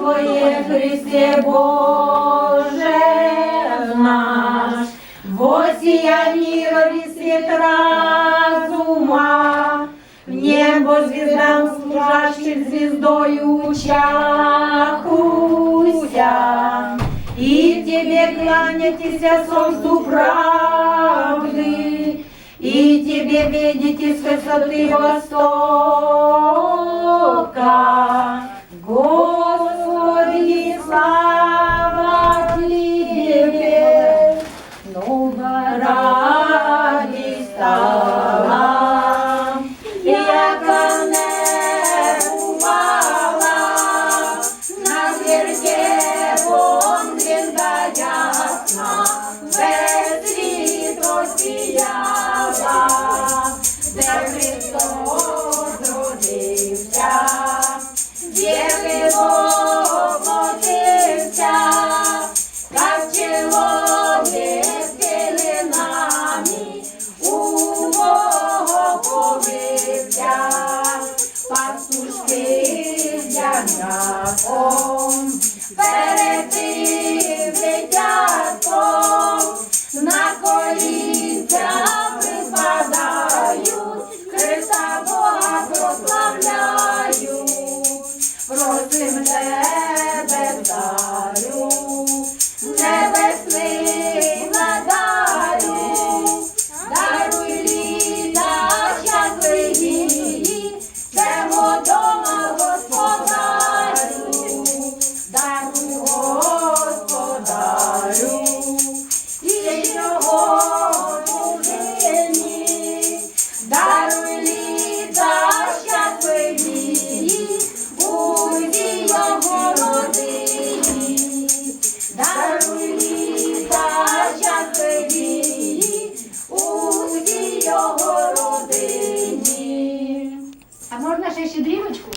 Твоє, Христе Боже наш, Восіянні рові світ разума, в небо звездам служащих звездою чахуся, и тебе кланяйтесь солнцу правды, и тебе видите с высоты востока. Господи, на вон звезда ясна, весь світ розсіяла, де Христос родився, Дєви воплотився, як чоловік з пеленами, у Бога повився, пастушки з ягнятком, Bye. Ще щедрівочку?